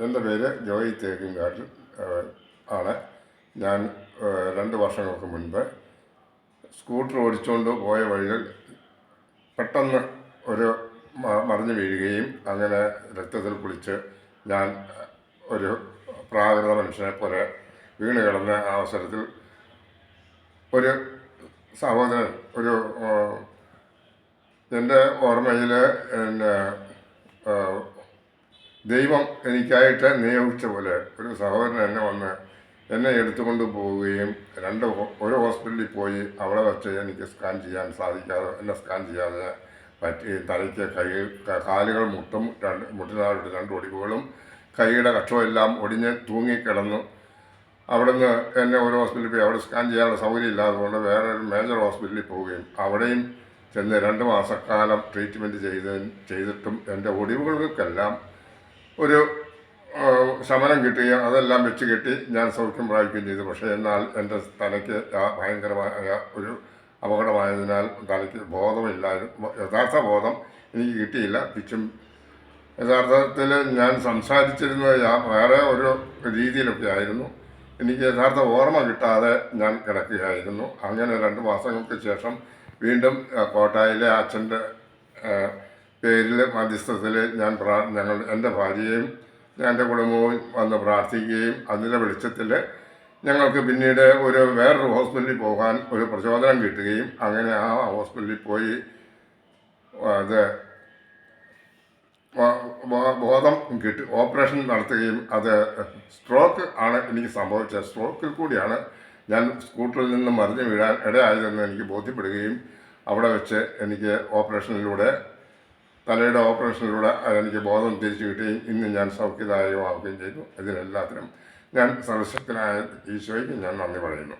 എന്റെ പേര് ജോയി തേക്കിൻകാട്ടിൽ ആണ്. ഞാൻ രണ്ട് വർഷങ്ങൾക്ക് മുൻപ് സ്കൂട്ടർ ഓടിച്ചുകൊണ്ട് പോയ വഴിയിൽ പെട്ടെന്ന് ഒരു മറിഞ്ഞു വീഴുകയും അങ്ങനെ രക്തത്തിൽ കുളിച്ച് ഞാൻ ഒരു പ്രാകൃത മനുഷ്യനെ പോലെ വീണ് കിടന്ന അവസരത്തിൽ ഒരു സഹോദരൻ ഒരു എന്റെ ഓർമ്മയിൽ ആ, ദൈവം എനിക്കായിട്ട് നിയോഗിച്ച പോലെ ഒരു സഹോദരൻ എന്നെ വന്ന് എന്നെ എടുത്തുകൊണ്ട് പോവുകയും രണ്ട് ഒരു ഹോസ്പിറ്റലിൽ പോയി അവിടെ വെച്ച് എനിക്ക് സ്കാൻ ചെയ്യാൻ സാധിക്കാതെ എന്നെ സ്കാൻ ചെയ്യാതെ പറ്റി തലയ്ക്ക് കൈ കാലുകൾ മുട്ടും രണ്ട് മുട്ടിനാട് രണ്ട് ഒടിവുകളും കൈയുടെ കക്ഷമെല്ലാം ഒടിഞ്ഞ് തൂങ്ങിക്കിടന്നു. അവിടുന്ന് എന്നെ ഒരു ഹോസ്പിറ്റലിൽ പോയി. അവിടെ സ്കാൻ ചെയ്യാനുള്ള സൗകര്യം ഇല്ലാത്തതുകൊണ്ട് വേറെ ഒരു മേജർ ഹോസ്പിറ്റലിൽ പോവുകയും അവിടെയും ചെന്ന് രണ്ട് മാസക്കാലം ട്രീറ്റ്മെന്റ് ചെയ്ത് ചെയ്തിട്ടും എന്റെ ഒടിവുകൾക്കെല്ലാം ഒരു ശമനം കിട്ടുകയും അതെല്ലാം വെച്ച് കെട്ടി ഞാൻ സൗഖ്യം പ്രാപിക്കുകയും ചെയ്തു. പക്ഷേ എന്നാൽ എന്റെ തലയ്ക്ക് ഭയങ്കരമായ ഒരു അപകടമായതിനാൽ തലയ്ക്ക് ബോധമില്ലായിരുന്നു. യഥാർത്ഥ ബോധം എനിക്ക് കിട്ടിയില്ല. പിച്ചും യഥാർത്ഥത്തിൽ ഞാൻ സംസാരിച്ചിരുന്നത് വേറെ ഒരു രീതിയിലൊക്കെ ആയിരുന്നു. എനിക്ക് യഥാർത്ഥ ഓർമ്മ കിട്ടാതെ ഞാൻ കിടക്കുകയായിരുന്നു. അങ്ങനെ രണ്ട് മാസങ്ങൾക്ക് ശേഷം വീണ്ടും കോട്ടായിലെ അച്ഛന്റെ പേരിൽ മധ്യസ്ഥത്തിൽ ഞാൻ പ്രാ ഞങ്ങൾ എന്റെ ഭാര്യയും എന്റെ കുടുംബവും വന്ന് പ്രാർത്ഥിക്കുകയും അതിന്റെ വെളിച്ചത്തിൽ ഞങ്ങൾക്ക് പിന്നീട് ഒരു വേറൊരു ഹോസ്പിറ്റലിൽ പോകാൻ ഒരു പ്രചോദനം കിട്ടുകയും അങ്ങനെ ആ ഹോസ്പിറ്റലിൽ പോയി അത് ബോധം കിട്ടി ഓപ്പറേഷൻ നടത്തുകയും അത് സ്ട്രോക്ക് ആണ് എനിക്ക് സംഭവിച്ചത്. സ്ട്രോക്കിൽ കൂടിയാണ് ഞാൻ സ്കൂട്ടറിൽ നിന്ന് മറിഞ്ഞു വീഴാൻ ഇടയായതെന്ന് എനിക്ക് ബോധ്യപ്പെടുകയും അവിടെ വെച്ച് എനിക്ക് ഓപ്പറേഷനിലൂടെ തലയുടെ ഓപ്പറേഷനിലൂടെ അതെനിക്ക് ബോധം തിരിച്ചു കിട്ടുകയും ഇന്ന് ഞാൻ സൗഖ്യദായകമാവുകയും ചെയ്തു. ഇതിനെല്ലാത്തിനും ഞാൻ സർവശക്തനായ ഈശോയ്ക്ക് ഞാൻ നന്ദി പറയുന്നു.